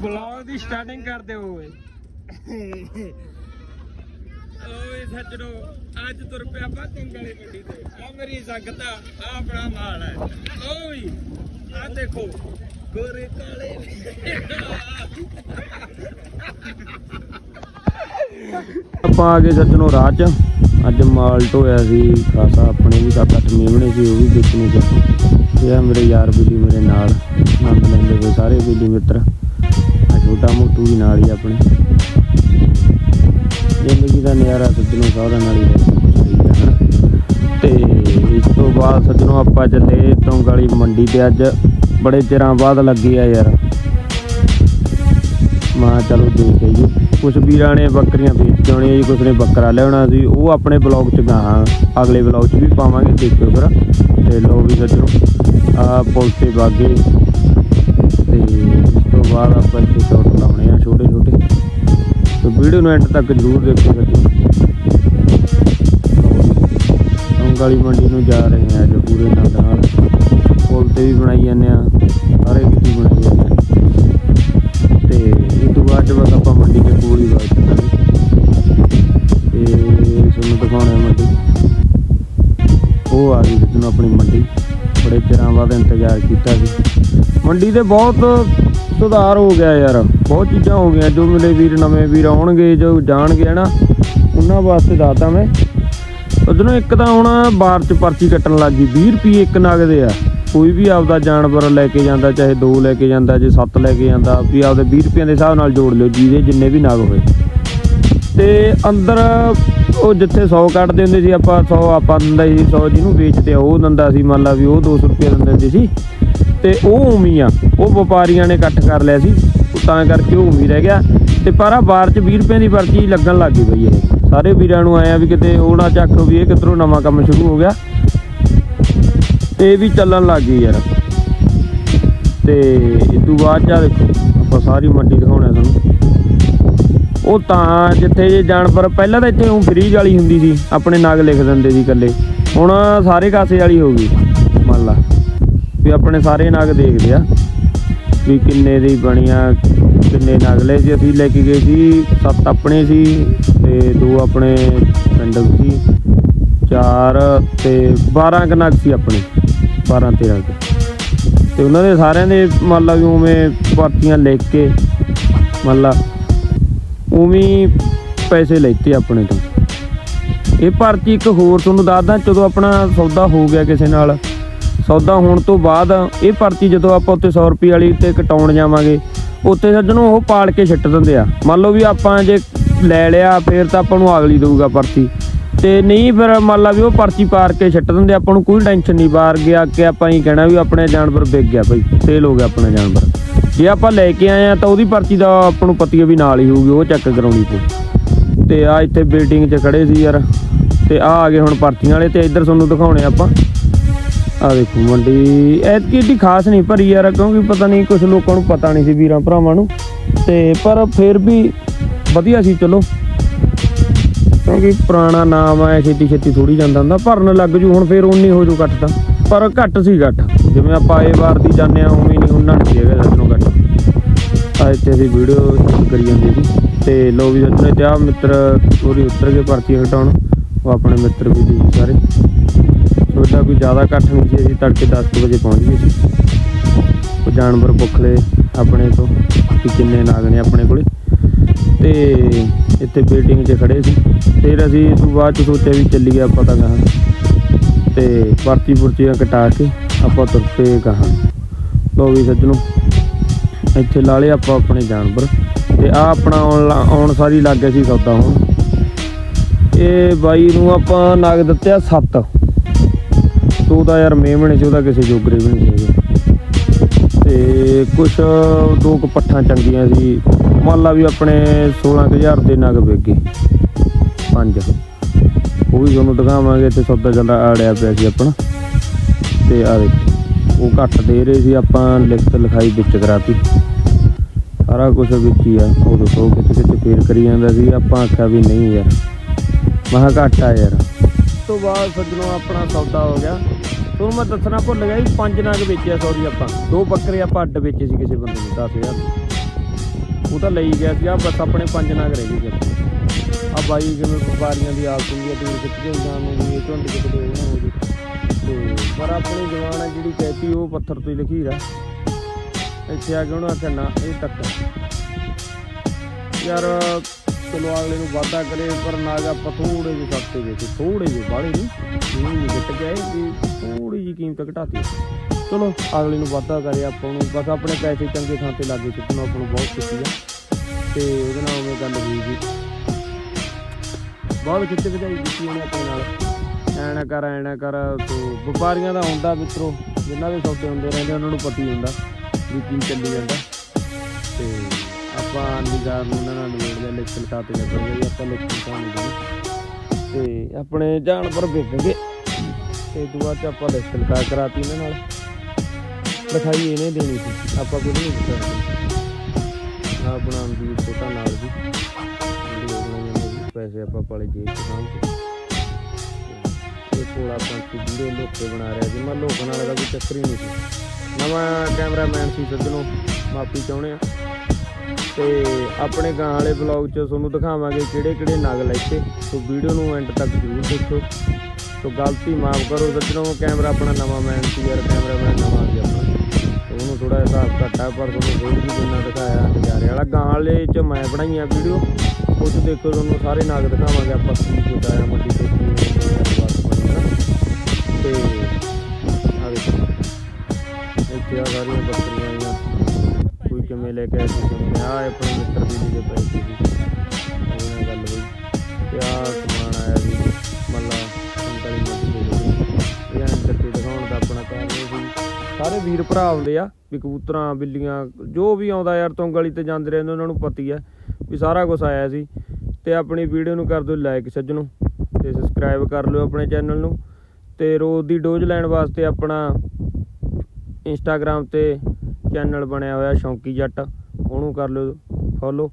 Blog ਦੀ starting ਕਰਦੇ ਹੋਏ ਓਏ। ਸੱਜਣੋ ਅੱਜ ਤੁਰ ਪਿਆ ਆਪਾਂ ਕੰਗਲੇ ਮੰਡੀ ਤੇ। ਆ ਮੇਰੀ ਸੰਗਤ ਆ ਆਪਣਾ ਮਾਲ ਹੈ ਓਏ ਆ ਦੇਖੋ ਗੋਰੇ ਕਾਲੇ ਆਪਾਂ ਆ ਗਏ ਸੱਜਣੋ ਰਾਹ 'ਚ। ਅੱਜ ਮਾਲ ਢੋਇਆ ਸੀ ਖਾਸਾ ਆਪਣੇ ਵੀ ਸੱਤ ਅੱਠ ਮੇਵਣੇ ਸੀ ਉਹ ਵੀ ਵੇਚਣੇ ਸੀ ਇਹ ਆ ਮੇਰੇ ਯਾਰ ਬੇਲੀ ਮੇਰੇ ਨਾਲ ਆਨੰਦ ਲੈਂਦੇ ਹੋਏ ਸਾਰੇ ਬੇਲੀ ਮਿੱਤਰ। ਆ ਛੋਟਾ ਮੋਟੂ ਵੀ ਨਾਲ ਹੀ ਆਪਣੇ। ਜ਼ਿੰਦਗੀ ਦਾ ਨਜ਼ਾਰਾ ਸੱਜਣੋ ਸਾਰਿਆਂ ਨਾਲ ਹੀ ਰਹਿ ਤੇ ਇਸ ਤੋਂ ਬਾਅਦ ਸੱਜਣੋ ਆਪਾਂ ਚੱਲੇ ਤੋਂਗਾਲੀ ਮੰਡੀ ਤੇ ਅੱਜ ਬੜੇ ਚਿਰਾਂ ਬਾਅਦ ਲੱਗੀ ਆ ਯਾਰ। ਮਾ ਚਲੋ ਦੇਖ ਆਈਏ। ਕੁਛ ਵੀਰਾਂ ਨੇ ਬੱਕਰੀਆਂ ਵੇਚ ਆਉਣੀਆਂ ਜੀ, ਕੁਛ ਨੇ ਬੱਕਰਾ ਲਿਆਉਣਾ ਸੀ, ਉਹ ਆਪਣੇ ਬਲੌਗ ਚ ਗਾਹਾਂ। ਅਗਲੇ ਬਲੌਗ ਚ ਵੀ ਪਾਵਾਂਗੇ, ਦੇਖਿਓ ਫਿਰ ਤੇ ਲੋ ਵੀ ਸੱਜਣੋ ਆ ਪੁਲ ਤੇ ਬਾਗੇ। ਤੇ ਇਸ ਤੋਂ ਬਾਅਦ ਆਪਾਂ ਇੱਥੇ ਵੀਡੀਓ ਨੂੰ ਐਂਡ ਤੱਕ ਜ਼ਰੂਰ ਦੇਖੋ ਸੱਜਣੋ ਅੰਗਾਲੀ ਮੰਡੀ ਨੂੰ ਜਾ ਰਹੇ ਆ ਅੱਜ ਪੂਰੇ ਨੰਦ ਨਾਲ। ਪੁਲ ਤੇ ਵੀ ਬਣਾਈ ਜਾਂਦੇ ਆ ਸਾਰੇ ਕਿਤੇ ਬਣਾਈ ਜਾਂਦੇ ਆ ਤੇ ਇਹ ਤੋਂ ਬਾਅਦ ਬਸ ਆਪਾਂ ਮੰਡੀ ਦੇ ਕੋਲ ਹੀ ਬਾਤ ਕਰਾਂਗੇ। ਤੇ ਤੁਹਾਨੂੰ ਦਿਖਾਉਣਾ ਮੰਡੀ। ਉਹ ਆ ਗਈ ਜਿੱਦੋਂ ਆਪਣੀ ਮੰਡੀ। ਬੜੇ ਚਿਰਾਂ ਬਾਅਦ ਇੰਤਜ਼ਾਰ ਕੀਤਾ ਸੀ। ਮੰਡੀ ਦੇ ਬਹੁਤ ਸੁਧਾਰ ਹੋ ਗਿਆ ਯਾਰ। ਬਹੁਤ ਚੀਜ਼ਾਂ ਹੋ ਗਈਆਂ। ਜੋ ਮੇਰੇ ਵੀਰ, ਨਵੇਂ ਵੀਰ ਆਉਣਗੇ, ਜੋ ਜਾਣਗੇ, ਹਨਾ, ਉਹਨਾਂ ਵਾਸਤੇ ਦੱਸਦਾ ਮੈਂ। ਉਦੋਂ ਇੱਕ ਤਾਂ ਹੁਣ ਬਾਰ ਚ ਪਰਚੀ ਕੱਟਣ ਲੱਗ ਗਈ। 20 ਰੁਪਏ ਇੱਕ ਨਗ ਦੇ ਆ। ਕੋਈ ਵੀ ਆਪਦਾ ਜਾਨਵਰ ਲੈ ਕੇ ਜਾਂਦਾ, ਚਾਹੇ ਦੋ ਲੈ ਕੇ ਜਾਂਦਾ, ਜੇ ਸੱਤ ਲੈ ਕੇ ਜਾਂਦਾ, ਵੀ ਆਪਦੇ 20 ਰੁਪਏ ਦੇ ਹਿਸਾਬ ਨਾਲ ਜੋੜ ਲਿਓ, ਜਿਹਦੇ ਜਿੰਨੇ ਵੀ ਨਗ ਹੋਏ। ਤੇ ਅੰਦਰ ਉਹ ਜਿੱਥੇ 100 ਕੱਢਦੇ ਹੁੰਦੇ ਸੀ ਆਪਾਂ 100 ਆਪਾਂ ਦਿੰਦਾ ਸੀ 100 ਜਿਹਨੂੰ ਵੇਚਦੇ ਆ, ਉਹ ਦਿੰਦਾ ਸੀ, ਮੰਨ ਲਾ ਵੀ ਉਹ 200 ਰੁਪਏ ਦਿੰਦੇ ਹੁੰਦੇ ਸੀ। ਤੇ ਉਹ ਉਮੀ ਆ ਉਹ ਵਪਾਰੀਆਂ ਨੇ ਇਕੱਠ ਕਰ ਲਿਆ ਸੀ। ਤਾਂ ਕਰਕੇ ਉਹ ਉਮੀ ਰਹਿ ਗਿਆ। ਤੇ ਪਰ ਆ ਬਾਰ ਚ 20 ਰੁਪਏ ਦੀ ਪਰਚੀ ਲੱਗਣ ਲੱਗ ਗਈ ਬਈ ਇਹ। ਸਾਰੇ ਵੀਰਾਂ ਨੂੰ ਆਇਆ ਵੀ ਕਿਤੇ ਉਹ ਨਾ ਚੱਕ ਵੀ ਇਹ ਕਿਧਰੋਂ ਨਵਾਂ ਕੰਮ ਸ਼ੁਰੂ ਹੋ ਗਿਆ। ਤੇ ਵੀ ਚੱਲਣ ਲੱਗ ਗਈ ਯਾਰ। ਤੇ ਇਸ ਤੋਂ ਬਾਅਦ ਚਾ ਦੇਖੋ, ਆਪਾਂ ਸਾਰੀ ਮੰਡੀ ਦਿਖਾਉਣਾ ਤੁਹਾਨੂੰ। ਉਹ ਤਾਂ ਜਿੱਥੇ ਇਹ ਜਾਨਵਰ ਪਹਿਲਾਂ ਤਾਂ ਇੱਥੇ ਉਹ ਫ੍ਰੀ ਵਾਲੀ ਹੁੰਦੀ ਸੀ, ਆਪਣੇ ਨਾਗ ਲਿਖ ਦਿੰਦੇ ਸੀ ਇਕੱਲੇ। ਹੁਣ ਸਾਰੇ ਕਾਸੇ ਵਾਲੀ ਹੋ ਗਈ। ਮੰਨ ਲਾ। ਵੀ ਆਪਣੇ ਸਾਰੇ ਨਗ ਦੇਖਦੇ ਆ ਵੀ ਕਿੰਨੇ ਦੀ ਬਣੀਆਂ ਕਿੰਨੇ ਨਗ ਲਏ ਸੀ ਅਸੀਂ ਲੈ ਕੇ ਗਏ ਸੀ, ਸੱਤ ਆਪਣੇ ਸੀ ਤੇ ਦੋ ਆਪਣੇ ਪਿੰਡ ਸੀ, ਚਾਰ ਤੇ 12 ਕੁ ਨਗ ਸੀ ਆਪਣੇ 12 13 ਤੇ ਉਹਨਾਂ ਦੇ ਸਾਰਿਆਂ ਦੇ ਮੰਨ ਲਾ ਵੀ ਉਵੇਂ ਪਰਚੀਆਂ ਲਿਖ ਕੇ, ਮੰਨ ਲਾ ਉਵੇਂ ਹੀ ਪੈਸੇ ਲੈਤੇ ਆਪਣੇ ਤੋਂ। ਇਹ ਪਰਚੀ ਇੱਕ ਹੋਰ ਤੁਹਾਨੂੰ ਦੱਸਦਾ, ਜਦੋਂ ਆਪਣਾ ਸੌਦਾ ਹੋ ਗਿਆ ਕਿਸੇ ਨਾਲ ਸੌਦਾ ਹੋਣ ਤੋਂ ਬਾਅਦ ਇਹ ਪਰਚੀ ਜਦੋਂ ਆਪਾਂ ਉੱਤੇ 100 ਰੁਪਏ ਵਾਲੀ ਤੇ ਕਟਾਉਣ ਜਾਵਾਂਗੇ ਉੱਤੇ ਸੱਜਣੋਂ ਉਹ ਪਾਲ ਕੇ ਛੱਟ ਦਿੰਦੇ ਆ। ਮੰਨ ਲਓ ਵੀ ਆਪਾਂ ਜੇ ਲੈ ਲਿਆ, ਫੇਰ ਤਾਂ ਆਪਾਂ ਨੂੰ ਅਗਲੀ ਦਊਗਾ ਪਰਚੀ ਤੇ ਨਹੀਂ ਫਿਰ ਮੰਨ ਲਾ ਵੀ ਉਹ ਪਰਚੀ ਪਾਰ ਕੇ ਛੱਟ ਦਿੰਦੇ, ਆਪਾਂ ਨੂੰ ਕੋਈ ਟੈਨਸ਼ਨ ਨਹੀਂ, ਬਾਹਰ ਗਿਆ ਕਿ ਆਪਾਂ ਹੀ ਕਹਿਣਾ ਵੀ ਆਪਣੇ ਜਾਨਵਰ ਵਿਕ ਗਿਆ ਭਾਈ ਸੇਲ ਹੋ ਗਿਆ ਆਪਣਾ ਜਾਨਵਰ। ਜੇ ਆਪਾਂ ਲੈ ਕੇ ਆਏ ਆ ਤਾਂ ਉਹਦੀ ਪਰਚੀ ਦਾ ਆਪਾਂ ਨੂੰ ਪਤੀ ਵੀ ਨਾਲ ਹੀ ਹੋਊਗੀ, ਉਹ ਚੈੱਕ ਕਰਾਉਣੀ ਪਊ। ਤੇ ਆ ਇੱਥੇ ਬਿਲਡਿੰਗ 'ਚ ਖੜੇ ਸੀ ਯਾਰ, ਤੇ ਆ ਆ ਗਏ ਹੁਣ ਪਰਚੀਆਂ ਵਾਲੇ ਤੇ ਇੱਧਰ ਤੁਹਾਨੂੰ ਦਿਖਾਉਣੇ ਆਪਾਂ। ਆ ਦੇਖੋ ਮੰਡੀ, ਐਤਕੀ ਏਡੀ ਖਾਸ ਨਹੀਂ ਭਰੀ ਯਾਰ, ਕਿਉਂਕਿ ਪਤਾ ਨਹੀਂ ਕੁਝ ਲੋਕਾਂ ਨੂੰ ਪਤਾ ਨਹੀਂ ਸੀ ਵੀਰਾਂ ਭਰਾਵਾਂ ਨੂੰ। ਤੇ ਪਰ ਫਿਰ ਵੀ ਵਧੀਆ ਸੀ, ਚਲੋ। ਕਿਉਂਕਿ ਪੁਰਾਣਾ ਨਾਮ ਆ ਛੇਤੀ ਛੇਤੀ ਥੋੜੀ ਜਾਂਦਾ ਹੁੰਦਾ, ਭਰਨ ਲੱਗ ਜੂ, ਹੁਣ ਫਿਰ ਉਨੀ ਹੋ ਜੂ ਘੱਟ ਤਾਂ। ਪਰ ਘੱਟ ਸੀ ਘੱਟ। ਜਿਵੇਂ ਆਪਾਂ ਇਹ ਵਾਰ ਦੀ ਜਾਂਦੇ ਆ ਉਵੇਂ ਨਹੀਂ, ਉਹਨਾਂ ਨਹੀਂ ਹੈਗਾ ਸੱਜਣੋਂ ਘੱਟ। ਆ ਇੱਥੇ ਅਸੀਂ ਵੀਡੀਓ ਕਰੀ ਜਾਂਦੇ ਸੀ। ਤੇ ਲੋ ਵੀ ਸੱਜਣੇ ਤੇ ਆ ਮਿੱਤਰ ਪੂਰੀ ਉਤਰ ਕੇ ਪਰਚੀ ਹਟਾਉਣ। ਉਹ ਆਪਣੇ ਮਿੱਤਰ ਵੀ ਸੀ ਸਾਰੇ। ਸੋਚਦਾ ਕੋਈ ਜ਼ਿਆਦਾ ਇਕੱਠ ਨਹੀਂ ਸੀ, ਅਸੀਂ ਤੜਕੇ 10 ਕੁ ਵਜੇ ਪਹੁੰਚ ਗਏ ਸੀ। ਉਹ ਜਾਨਵਰ ਪੁੱਖ ਲਏ ਆਪਣੇ ਤੋਂ ਕਿ ਕਿੰਨੇ ਨਾਗ ਨੇ ਆਪਣੇ ਕੋਲੇ। ਤੇ ਇੱਥੇ ਬਿਲਡਿੰਗ 'ਚ ਖੜੇ ਸੀ। ਫਿਰ ਅਸੀਂ ਇਸ ਤੋਂ ਬਾਅਦ 'ਚ ਸੋਚਿਆ ਵੀ ਚੱਲੀਏ ਆਪਾਂ ਤਾਂ ਗਾਹਾਂ। ਤੇ ਪਰਤੀ ਪੁਰਤੀਆਂ ਕਟਾ ਕੇ ਆਪਾਂ ਤੁਰ ਪਏ ਗਾਹਾਂ। ਲੋ ਵੀ ਸੱਜਣੋ, ਇੱਥੇ ਲਾ ਲਏ ਆਪਾਂ ਆਪਣੇ ਜਾਨਵਰ। ਤੇ ਆ ਆਪਣਾ ਆਉਣ ਲਾ- ਆਉਣ ਸਾਰੀ ਲੱਗ ਗਿਆ ਸੀ ਸੌਦਾ ਹੁਣ। ਇਹ ਬਾਈ ਨੂੰ ਆਪਾਂ ਨਗ ਦਿੱਤੇ ਆ 7 ਤੂੰ ਤਾਂ ਯਾਰ ਮੇਮਣੇ 'ਚ ਉਹਦਾ ਕਿਸੇ ਜੋਗਰੇ ਵੀ ਨਹੀਂ ਸੀਗੇ ਤੇ ਕੁਛ, ਦੋ ਕੁ ਪੱਠਾਂ ਚੰਗੀਆਂ ਸੀ। ਮੰਨ ਲਾ ਵੀ ਆਪਣੇ 16000 ਦੇ ਨਗ ਵਿਕ ਗਏ ਪੰਜ। ਉਹ ਵੀ ਤੁਹਾਨੂੰ ਦਿਖਾਵਾਂਗੇ ਤੇ ਸੌਦਾ ਚੱਲਦਾ ਆੜਿਆ ਪਿਆ ਸੀ ਆਪਣਾ। ਤੇ ਆ ਦੇਖੋ, ਉਹ ਘੱਟ ਦੇ ਰਹੇ ਸੀ, ਆਪਾਂ ਲਿਖਤ ਲਿਖਾਈ ਵਿੱਚ ਕਰਾਤੀ। ਸਾਰਾ ਕੁਝ ਵਿੱਚ ਹੀ ਆ, ਉਹ ਦੱਸੋ ਕਿਤੇ ਕਿਤੇ ਫੇਰ ਕਰੀ ਜਾਂਦਾ ਸੀ, ਆਪਾਂ ਆਖਿਆ ਵੀ ਨਹੀਂ ਯਾਰ। ਮਹਾ ਘੱਟ ਆ ਯਾਰ। ਉਸ ਤੋਂ ਬਾਅਦ ਸੱਜਣੋਂ ਆਪਣਾ ਸੌਦਾ ਹੋ ਗਿਆ ਤੁਹਾਨੂੰ ਮੈਂ ਦੱਸਣਾ ਭੁੱਲ ਗਿਆ ਜੀ, ਪੰਜ ਨਗ ਵੇਚਿਆ ਸੌਰੀ ਆਪਾਂ। ਦੋ ਬੱਕਰੇ ਆਪਾਂ ਅੱਡ ਵੇਚੇ ਸੀ ਕਿਸੇ ਬੰਦੇ ਨੂੰ 10000 ਉਹ ਤਾਂ ਲਈ ਗਿਆ ਸੀ ਆ ਬਸ ਆਪਣੇ ਪੰਜ ਨਾਗ ਰਹਿ ਗਏ ਆ ਬਾਈ ਜਿਵੇਂ ਵਪਾਰੀਆਂ ਦੀ ਆਦਤ ਹੁੰਦੀ ਹੈ ਦੂਰ ਖਿੱਚ ਜਾਣ ਨੂੰ ਇਹ ਝੁੰਡ ਕਿਤੇ ਉਹ ਨਾ ਹੋ ਜੇ ਤੇ ਪਰ ਆਪਣੀ ਜਵਾਨ ਹੈ ਜਿਹੜੀ ਕਹਿਤੀ, ਉਹ ਪੱਥਰ ਤੋਂ ਹੀ ਲਖੀਰ ਆ ਇੱਥੇ ਆ ਕੇ ਉਹਨੂੰ ਆਖਿਆ, ਨਾ, ਇਹ ਤੱਕ ਯਾਰ ਚਲੋ ਅਗਲੇ ਨੂੰ ਵਾਅਦਾ ਕਰੇ, ਪਰ ਨਾਗ ਆਪਾਂ ਥੋੜੇ ਜਿਹੇ ਸਸਤੇ ਦੇ ਥੋੜੇ ਜਿਹੇ ਬਾਹਲੇ ਨਹੀਂ ਨਹੀਂ ਗਿੱਟ ਗਏ ਵੀ ਥੋੜੀ ਜਿਹੀ ਕੀਮਤ ਘਟਾਤੀ। ਚਲੋ, ਅਗਲੇ ਨੂੰ ਵਾਅਦਾ ਕਰੇ ਆਪਾਂ ਨੂੰ, ਬਸ ਆਪਣੇ ਪੈਸੇ ਚੰਗੇ ਥਾਂ ਤੇ ਲਾਗੇ ਸਿੱਟਣਾ ਆਪਾਂ ਨੂੰ ਬਹੁਤ ਖੁਸ਼ੀ ਆ। ਤੇ ਉਹਦੇ ਨਾਲ ਉਵੇਂ ਗੱਲ ਹੋਈ ਜੀ ਬਹੁਤ ਖਿੱਚੇ ਭਜਾਈ ਦਿੱਤੀ ਉਹਨੇ ਆਪਣੇ ਨਾਲ। ਐ ਕਰ ਐ ਕਰ, ਤੋ ਵਪਾਰੀਆਂ ਦਾ ਹੁੰਦਾ ਮਿੱਤਰੋ ਜਿਨ੍ਹਾਂ ਦੇ ਸੌਦੇ ਹੁੰਦੇ ਰਹਿੰਦੇ, ਉਹਨਾਂ ਨੂੰ ਪਤਾ ਹੀ ਹੁੰਦਾ ਵੀ ਕੀ ਚੱਲੀ ਜਾਂਦਾ। ਤੇ ਆਪਾਂ ਨਿਗਾਰ ਨੂੰ ਉਹਨਾਂ ਨਾਲ ਨਿਬੇੜ ਲਿਆ ਲਿਖਣ ਕਾ ਤੇ ਲੱਗਣਗੇ ਆਪਾਂ ਲਿਖਣ ਕਾ ਨਹੀਂ ਤੇ ਆਪਣੇ ਜਾਨ ਪਰ ਤੇ ਦੁਆ ਚ ਆਪਾਂ ਲਿਖਣ ਕਾ ਕਰਾਤੀ ਇਹਨਾਂ ਨਾਲ। ਲਿਖਾਈ ਇਹਨੇ ਦੇਣੀ ਸੀ। ਆਪਾਂ ਕੁਝ ਨਹੀਂ ਦਿੱਤਾ ਆਪਣਾ ਵੀ ਛੋਟਾ ਨਾਲ ਜੀ। ਪੈਸੇ ਆਪਾਂ ਪਾਲੇ ਜੇਬ ਚ ਸਾਂਭ ਕੇ ਕੋਲ ਆਪਾਂ ਕੀ ਲੋਕੇ ਬਣਾ ਰਿਹਾ ਜੀ। ਮੈਂ ਲੋਕਣ ਵਾਲੇ ਦਾ ਕੋਈ ਚੱਕਰ ਹੀ ਨਹੀਂ ਸੀ। ਨਵਾਂ ਕੈਮਰਾਮੈਨ ਸੀ ਸੱਜਣੋ ਮਾਫੀ ਚਾਹੁੰਦੇ ਆ। ਤੇ ਆਪਣੇ ਗਾਂ ਵਾਲੇ ਬਲੌਗ 'ਚ ਤੁਹਾਨੂੰ ਦਿਖਾਵਾਂਗੇ ਕਿਹੜੇ ਕਿਹੜੇ ਨਗ ਲੈ ਕੇ ਸੋ ਵੀਡੀਓ ਨੂੰ ਐਂਡ ਤੱਕ ਜ਼ਰੂਰ ਦੇਖੋ। ਸੋ ਗਲਤੀ ਮਾਫ ਕਰੋ ਸੱਜਣੋ ਕੈਮਰਾ ਆਪਣਾ ਨਵਾਂ ਮੈਨ ਸੀ ਯਾਰ ਕੈਮਰਾਮੈਨ ਨਵਾਂ ਸੀ ਆਪਣਾ। ਉਹਨੂੰ ਥੋੜਾ ਜਿਹਾ ਹਿਸਾਬ ਘੱਟ ਆ ਪਰ ਤੁਹਾਨੂੰ ਫੇਰ ਵੀ ਜਿੰਨਾ ਦਿਖਾਇਆ ਨਜ਼ਾਰੇ ਵਾਲਾ ਗਾਂ ਵਾਲੇ 'ਚ ਮੈਂ ਬਣਾਈਆਂ ਵੀਡੀਓ ਉਹ 'ਚ ਦੇਖੋ ਤੁਹਾਨੂੰ ਸਾਰੇ ਨਗ ਦਿਖਾਵਾਂਗੇ ਆਪਾਂ ਕੀ ਕੁਝ ਆਇਆ ਮੰਡੀ ਤੇ ਤੇ ਆ ਦੇਖੋ, ਇੱਥੇ ਆ ਸਾਰੀਆਂ ਬੱਕਰੀਆਂ ਆਈਆਂ। ਕੋਈ ਕਿਵੇਂ ਲੈ ਕੇ ਆਇਆ ਸੀ ਕਿਵੇਂ ਆ ਆਪਣੇ ਮਿੱਤਰ ਦੀ ਦੇ ਪੈਸੇ ਸੀ ਉਹਨਾਂ ਗੱਲ ਹੋਈ। ਤੇ ਆ ਸਮਾਨ ਆਇਆ ਸੀ ਮੱਲਾ, ਸੰਤਰੀ ਮੰਡੀ ਦੇ ਵਿੱਚ। ਇਹ ਐਂ ਕਰਕੇ ਦਿਖਾਉਣ ਦਾ ਆਪਣਾ ਕਾਰਨ ਸੀ ਸਾਰੇ ਵੀਰ ਭਰਾ ਆਉਂਦੇ ਆ, ਵੀ ਕਬੂਤਰਾਂ, ਬਿੱਲੀਆਂ, ਜੋ ਵੀ ਆਉਂਦਾ ਯਾਰ, ਤੋਂ ਗਲੀ ਤੇ ਜਾਂਦੇ ਰਹਿੰਦੇ, ਉਹਨਾਂ ਨੂੰ ਪਤੀ ਆ ਵੀ ਸਾਰਾ ਕੁਝ ਆਇਆ ਸੀ ਤੇ ਆਪਣੀ ਵੀਡੀਓ ਨੂੰ ਕਰ ਦਿਓ ਲਾਈਕ ਸੱਜਣੋ, ਤੇ ਸਬਸਕ੍ਰਾਈਬ ਕਰ ਲਿਓ ਆਪਣੇ ਚੈਨਲ ਨੂੰ। ਤੇ ਰੋਜ਼ ਦੀ ਡੋਜ਼ ਲੈਣ ਵਾਸਤੇ ਆਪਣਾ ਇੰਸਟਾਗ੍ਰam ਤੇ ਚੈਨਲ ਬਣਿਆ ਹੋਇਆ, ਸ਼ੌਂਕੀ ਜੱਟ, ਉਹਨੂੰ ਕਰ ਲਿਓ ਫੋਲੋ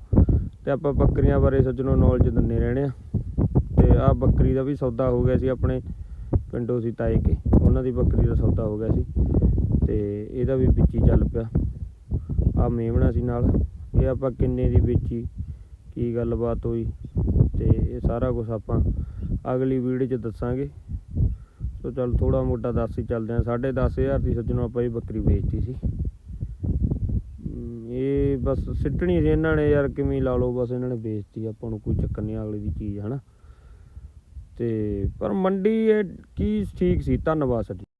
ਤੇ ਆਪਾਂ ਬੱਕਰੀਆਂ ਬਾਰੇ ਸੱਜਣੋ ਨੌਲੇਜ ਦਿੰਦੇ ਰਹਿਣੇ ਆ ਤੇ ਆ ਬੱਕਰੀ ਦਾ ਵੀ ਸੌਦਾ ਹੋ ਗਿਆ ਸੀ ਆਪਣੇ ਪਿੰਡੋਂ ਸੀ ਤਾਏ ਕੇ, ਉਹਨਾਂ ਦੀ ਬੱਕਰੀ ਦਾ ਸੌਦਾ ਹੋ ਗਿਆ ਸੀ ਤੇ ਇਹਦਾ ਵੀ ਵਿੱਚ ਚੱਲ ਪਿਆ। ਆ ਮੇਮਣਾ ਸੀ ਨਾਲ, ਇਹ ਆਪਾਂ ਕਿੰਨੇ ਦੀ ਵੇਚੀ, ਕੀ ਗੱਲਬਾਤ ਹੋਈ, ਤੇ ਇਹ ਸਾਰਾ ਕੁਝ ਆਪਾਂ ਅਗਲੀ ਵੀਡੀਓ 'ਚ ਦੱਸਾਂਗੇ। ਸੋ ਚੱਲ ਥੋੜਾ ਮੋਟਾ ਦੱਸ ਹੀ ਚੱਲਦੇ ਆ 10500 ਦੀ ਸੱਜਣੋਂ ਆਪਾਂ ਇਹ ਬੱਕਰੀ ਵੇਚਤੀ ਸੀ। ਇਹ ਬਸ ਸਿੱਟਣੀ ਸੀ ਇਹਨਾਂ ਨੇ ਯਾਰ ਕਿਵੇਂ ਲਾ ਲਓ, ਬਸ ਇਹਨਾਂ ਨੇ ਵੇਚਤੀ ਆਪਾਂ ਨੂੰ ਕੋਈ ਚੱਕਰ ਨਹੀਂ ਅਗਲੇ ਦੀ ਚੀਜ਼, ਹਨਾ। ਤੇ ਪਰ ਮੰਡੀ ਇਹ ਕੀ ਠੀਕ ਸੀ? ਧੰਨਵਾਦ ਸੱਜਣੋ